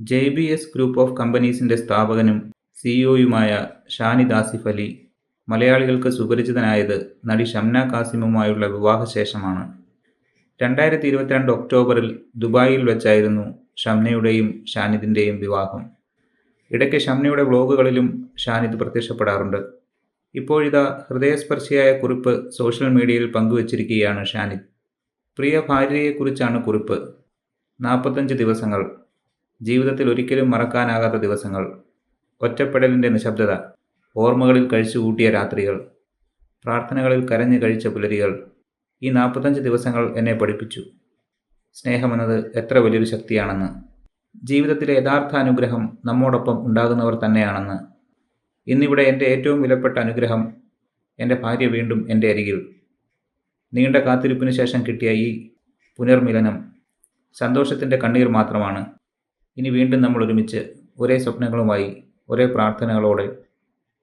J B S group of കമ്പനീസിന്റെ സ്ഥാപകനും സിഇഒയുമായ ഷാനിദ് ആസിഫ് അലി മലയാളികൾക്ക് സുപരിചിതനായത് നടി ഷംന കാസിമുമായുള്ള വിവാഹശേഷമാണ്. രണ്ടായിരത്തി ഇരുപത്തിരണ്ട് ഒക്ടോബറിൽ ദുബായിൽ വെച്ചായിരുന്നു ഷംനയുടെയും ഷാനിദിന്റെയും വിവാഹം. ഇടയ്ക്ക് ഷംനയുടെ വ്ളോഗുകളിലും ഷാനിദ് പ്രത്യക്ഷപ്പെടാറുണ്ട്. ഇപ്പോഴിതാ ഹൃദയസ്പർശിയായ കുറിപ്പ് സോഷ്യൽ മീഡിയയിൽ പങ്കുവച്ചിരിക്കുകയാണ് ഷാനിദ് പ്രിയ ഭാര്യയെക്കുറിച്ചാണ് കുറിപ്പ്. നാൽപ്പത്തഞ്ച് ദിവസങ്ങൾ. ജീവിതത്തിൽ ഒരിക്കലും മറക്കാനാകാത്ത ദിവസങ്ങൾ. ഒറ്റപ്പെടലിന്റെ നിശബ്ദത ഓർമ്മകളിൽ കഴിച്ചു കൂട്ടിയ രാത്രികൾ പ്രാർത്ഥനകളിൽ കരഞ്ഞു കഴിച്ച പുലരികൾ ഈ നാൽപ്പത്തഞ്ച് ദിവസങ്ങൾ എന്നെ പഠിപ്പിച്ചു. സ്നേഹമെന്നത് എത്ര വലിയൊരു ശക്തിയാണെന്ന്. ജീവിതത്തിലെ യഥാർത്ഥ അനുഗ്രഹം നമ്മോടൊപ്പം ഉണ്ടാകുന്നവർ തന്നെയാണെന്ന്. ഇന്നിവിടെ എന്റെ ഏറ്റവും വിലപ്പെട്ട അനുഗ്രഹം എന്റെ ഭാര്യ വീണ്ടും എന്റെ അരികിൽ. നീണ്ട കാത്തിരിപ്പിന് ശേഷം കിട്ടിയ ഈ പുനർമിലനം സന്തോഷത്തിന്റെ കണ്ണീർ മാത്രമാണ്. ഇനി വീണ്ടും നമ്മൾ ഒരുമിച്ച് ഒരേ സ്വപ്നങ്ങളുമായി ഒരേ പ്രാർത്ഥനകളോടെ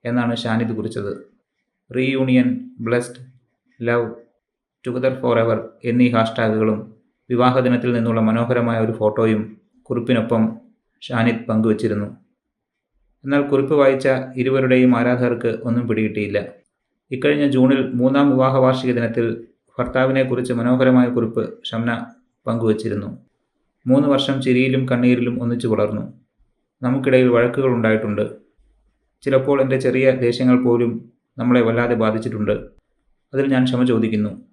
എന്നാണ് ഷാനിദ് കുറിച്ചത്. Reunion blessed love together forever എന്നീ ഹാഷ്ടാഗുകളും വിവാഹദിനത്തിൽ നിന്നുള്ള മനോഹരമായ ഒരു ഫോട്ടോയും കുറിപ്പിനൊപ്പം ഷാനിദ് പങ്കുവച്ചിരുന്നു. എന്നാൽ കുറിപ്പ് വായിച്ച ഇരുവരുടെയും ആരാധകർക്ക് ഒന്നും പിടികിട്ടിയില്ല. ഇക്കഴിഞ്ഞ ജൂണിൽ മൂന്നാം വിവാഹ വാർഷിക ദിനത്തിൽ ഭർത്താവിനെക്കുറിച്ച് മനോഹരമായ കുറിപ്പ് ഷംന പങ്കുവച്ചിരുന്നു. മൂന്ന് വർഷം ചിരിയിലും കണ്ണീരിലും ഒന്നിച്ചു വളർന്നു നമുക്കിടയിൽ വഴക്കുകൾ ഉണ്ടായിട്ടുണ്ട്. ചിലപ്പോൾ എന്റെ ചെറിയ ദേഷ്യങ്ങൾ പോലും നമ്മളെ വല്ലാതെ ബാധിച്ചിട്ടുണ്ട്. അതിൽ ഞാൻ ക്ഷമ ചോദിക്കുന്നു.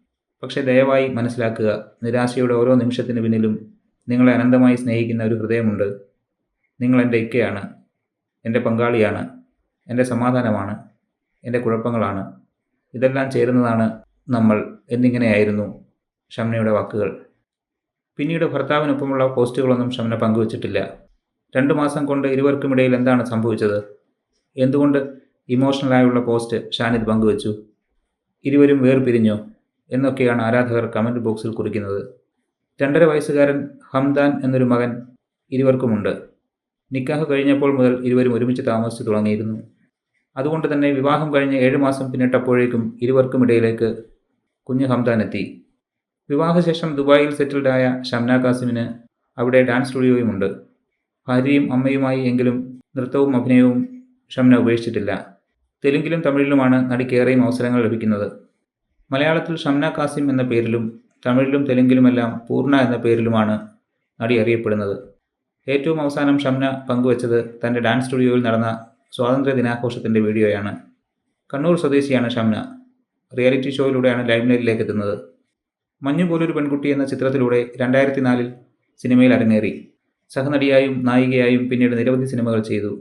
പക്ഷേ ദയവായി മനസ്സിലാക്കുക നിരാശയുടെ ഓരോ നിമിഷത്തിന് പിന്നിലും നിങ്ങളെ അനന്തമായി സ്നേഹിക്കുന്ന ഒരു ഹൃദയമുണ്ട്. നിങ്ങൾ എന്റെ ഇക്കയാണ് എന്റെ പങ്കാളിയാണ് എന്റെ സമാധാനമാണ് എന്റെ കുഴപ്പങ്ങളാണ്. ഇതെല്ലാം ചേരുന്നതാണ് നമ്മൾ എന്നിങ്ങനെയായിരുന്നു ഷംനയുടെ വാക്കുകൾ. പിന്നീട് ഭർത്താവിനൊപ്പമുള്ള പോസ്റ്റുകളൊന്നും ഷംന പങ്കുവച്ചിട്ടില്ല. രണ്ടു മാസം കൊണ്ട് ഇരുവർക്കുമിടയിൽ എന്താണ് സംഭവിച്ചത്? എന്തുകൊണ്ട് ഇമോഷണലായുള്ള പോസ്റ്റ് ഷാനിദ് പങ്കുവച്ചു? ഇരുവരും വേർപിരിഞ്ഞോ? എന്നൊക്കെയാണ് ആരാധകർ കമന്റ് ബോക്സിൽ കുറിക്കുന്നത്. രണ്ടര വയസ്സുകാരൻ ഹംദാൻ എന്നൊരു മകൻ ഇരുവർക്കുമുണ്ട്. നിക്കാഹ് കഴിഞ്ഞപ്പോൾ മുതൽ ഇരുവരും ഒരുമിച്ച് താമസിച്ചു തുടങ്ങിയിരുന്നു. അതുകൊണ്ട് തന്നെ വിവാഹം കഴിഞ്ഞ് ഏഴ് മാസം പിന്നിട്ടപ്പോഴേക്കും ഇരുവർക്കുമിടയിലേക്ക് കുഞ്ഞ് ഹംദാൻ എത്തി. വിവാഹശേഷം ദുബായിൽ സെറ്റിൽഡായ ഷംന കാസിമിന് അവിടെ ഡാൻസ് സ്റ്റുഡിയോയും ഉണ്ട് ഭാര്യയും അമ്മയുമായി എങ്കിലും നൃത്തവും അഭിനയവും ഷംന ഉപേക്ഷിച്ചിട്ടില്ല. തെലുങ്കിലും തമിഴിലുമാണ് നടിക്കേറെയും അവസരങ്ങൾ ലഭിക്കുന്നത്. മലയാളത്തിൽ ഷംന കാസിം എന്ന പേരിലും തമിഴിലും തെലുങ്കിലുമെല്ലാം പൂർണ എന്ന പേരിലുമാണ് നടി അറിയപ്പെടുന്നത്. ഏറ്റവും അവസാനം ഷംന പങ്കുവച്ചത് തന്റെ ഡാൻസ് സ്റ്റുഡിയോയിൽ നടന്ന സ്വാതന്ത്ര്യ ദിനാഘോഷത്തിന്റെ വീഡിയോയാണ്. കണ്ണൂർ സ്വദേശിയാണ് ഷംന. റിയാലിറ്റി ഷോയിലൂടെയാണ് ലൈംലൈറ്റിലേക്ക് എത്തുന്നത്. മഞ്ഞു പോലൊരു പെൺകുട്ടി എന്ന ചിത്രത്തിലൂടെ രണ്ടായിരത്തി നാലിൽ സിനിമയിൽ അരങ്ങേറി. സഹനടിയായും നായികയായും പിന്നീട് നിരവധി സിനിമകൾ ചെയ്തു.